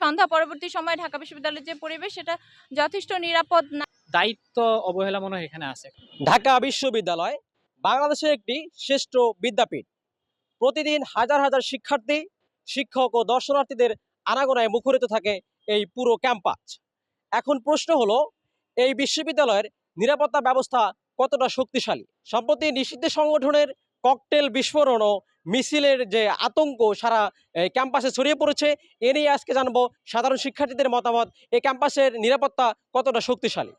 সন্ধ্যা পরবর্তী সময় ঢাকা বিশ্ববিদ্যালয়ের যে পরিবেশ সেটা যথেষ্ট নিরাপদ না। দায়িত্ব অবহেলা মনে হয় এখানে আছে। ঢাকা বিশ্ববিদ্যালয় বাংলাদেশের একটি শ্রেষ্ঠ বিদ্যাপীঠ। প্রতিদিন হাজার হাজার শিক্ষার্থী শিক্ষক ও দর্শনার্থীদের আনাগোনায় মুখরিত থাকে এই পুরো ক্যাম্পাস। এখন প্রশ্ন হলো এই বিশ্ববিদ্যালয়ের নিরাপত্তা ব্যবস্থা কতটা শক্তিশালী? সম্প্রতি নিষিদ্ধ সংগঠনের ককটেল বিস্ফোরণ ও মিছিলের যে আতঙ্ক সারা ক্যাম্পাসে ছড়িয়ে পড়েছে, এ নিয়ে আজকে জানব সাধারণ শিক্ষার্থীদের মতামত। এই ক্যাম্পাসের নিরাপত্তা কতটা শক্তিশালী?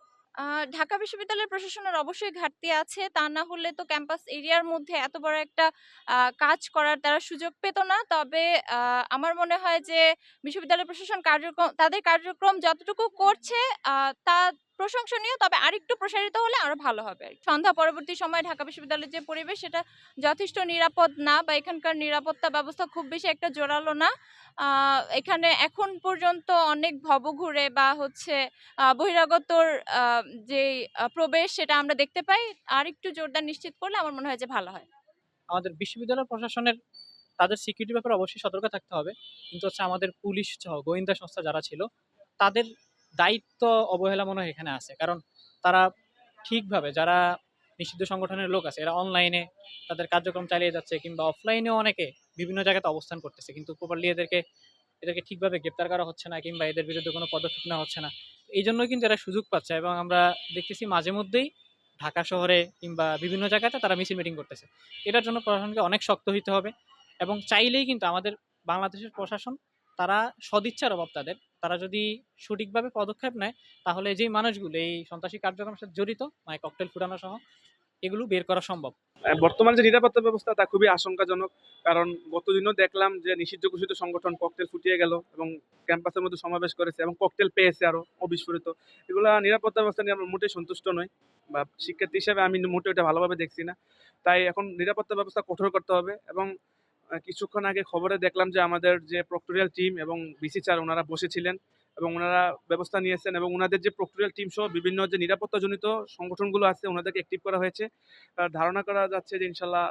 ঢাকা বিশ্ববিদ্যালয়ের প্রশাসনের অবশ্যই ঘাটতি আছে। তা না হলে তো ক্যাম্পাস এরিয়ার মধ্যে এত বড় একটা কাজ করার তারা সুযোগ পেত না। তবে আমার মনে হয় যে বিশ্ববিদ্যালয় প্রশাসন কার্যক্রম, তাদের কার্যক্রম যতটুকু করছে তা প্রশংসনীয়, তবে আরেকটু প্রসারিত হলে আরও ভালো হবে। সন্ধ্যা পরবর্তী সময় ঢাকা বিশ্ববিদ্যালয়ের যে পরিবেশ, সেটা যথেষ্ট নিরাপদ না বা এখানকার নিরাপত্তা ব্যবস্থা খুব বেশি একটা জোরালো না। এখানে এখন পর্যন্ত অনেক ভবঘুরে বা হচ্ছে বহিরাগতর যে প্রবেশ, সেটা আমরা দেখতে পাই। আর একটু জোরদার নিশ্চিত করলে আমার মনে হয় যে ভালো হয়। আমাদের বিশ্ববিদ্যালয় প্রশাসনের, তাদের সিকিউরিটি ব্যাপারে অবশ্যই সতর্ক থাকতে হবে। কিন্তু হচ্ছে আমাদের পুলিশ সহ, গোয়েন্দা সংস্থা যারা ছিল, তাদের দায়িত্ব অবহেলা মনে হয় এখানে আছে। কারণ তারা ঠিকভাবে যারা নিষিদ্ধ সংগঠনের লোক আছে, এরা অনলাইনে তাদের কার্যক্রম চালিয়ে যাচ্ছে কিংবা অফলাইনেও অনেকে বিভিন্ন জায়গাতে অবস্থান করতেছে। কিন্তু প্রপারলি এদেরকে এদেরকে ঠিকভাবে গ্রেপ্তার করা হচ্ছে না কিংবা এদের বিরুদ্ধে কোনো পদক্ষেপ নেওয়া হচ্ছে না। এই জন্যই কিন্তু এরা সুযোগ পাচ্ছে এবং আমরা দেখতেছি মাঝে মধ্যেই ঢাকা শহরে কিংবা বিভিন্ন জায়গাতে তারা মিছিল মিটিং করতেছে। এটার জন্য প্রশাসনকে অনেক শক্ত হইতে হবে এবং চাইলেই কিন্তু আমাদের বাংলাদেশের প্রশাসন তারা সদিচ্ছার অভাব তাদের তারা যদি সঠিকভাবে পদক্ষেপ নেয়, তাহলে যেই মানুষগুলো, এই সন্ত্রাসী কার্যক্রমের সাথে জড়িত মানে ককটেল ফুটানো সহ, এগুলো বের করা সম্ভব। বর্তমান যে নিরাপত্তা ব্যবস্থা, তা খুবই আশঙ্কাজনক। কারণ গতদিনও দেখলাম যে নিষিদ্ধ ঘোষিত সংগঠন ককটেল ফুটিয়ে গেল এবং ক্যাম্পাসের মধ্যে সমাবেশ করেছে এবং ককটেল পেয়েছে আরও অবিস্ফোরিত। এগুলো নিরাপত্তা ব্যবস্থা নিয়ে আমরা মোটেই সন্তুষ্ট নই বা শিক্ষার্থী হিসাবে আমি মোটেও এটা ভালোভাবে দেখছি না। তাই এখন নিরাপত্তা ব্যবস্থা কঠোর করতে হবে এবং কিছুক্ষণ আগে খবরে দেখলাম যে আমাদের যে প্রক্টোরিয়াল টিম এবং বিসি স্যার ওনারা বসেছিলেন এবং ওনারা ব্যবস্থা নিয়েছেন এবং ওনাদের যে প্রক্টোরিয়াল টিম সহ বিভিন্ন যে নিরাপত্তাজনিত সংগঠনগুলো আছে, ওনাদেরকে অ্যাক্টিভ করা হয়েছে। ধারণা করা যাচ্ছে যে ইনশাল্লাহ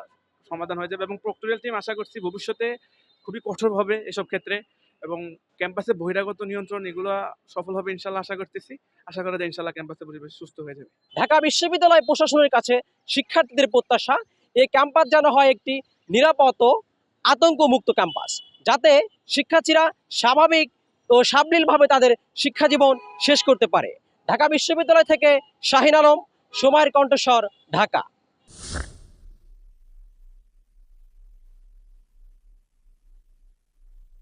সমাধান হয়ে যাবে এবং প্রক্টোরিয়াল টিম আশা করছি ভবিষ্যতে খুবই কঠোর হবে এসব ক্ষেত্রে এবং ক্যাম্পাসে বহিরাগত নিয়ন্ত্রণ এগুলো সফল হবে ইনশাল্লাহ আশা করতেছি। আশা করা যায় ইনশাল্লাহ ক্যাম্পাসের পরিবেশ সুস্থ হয়ে যাবে। ঢাকা বিশ্ববিদ্যালয় প্রশাসনের কাছে শিক্ষার্থীদের প্রত্যাশা এই ক্যাম্পাস যেন হয় একটি নিরাপদ আতঙ্কমুক্ত ক্যাম্পাস, যাতে শিক্ষার্থীরা স্বাভাবিক ও সাবলীলভাবে তাদের শিক্ষা জীবন শেষ করতে পারে। ঢাকা বিশ্ববিদ্যালয় থেকে শাহিন আলম, সময়ের কণ্ঠস্বর, ঢাকা।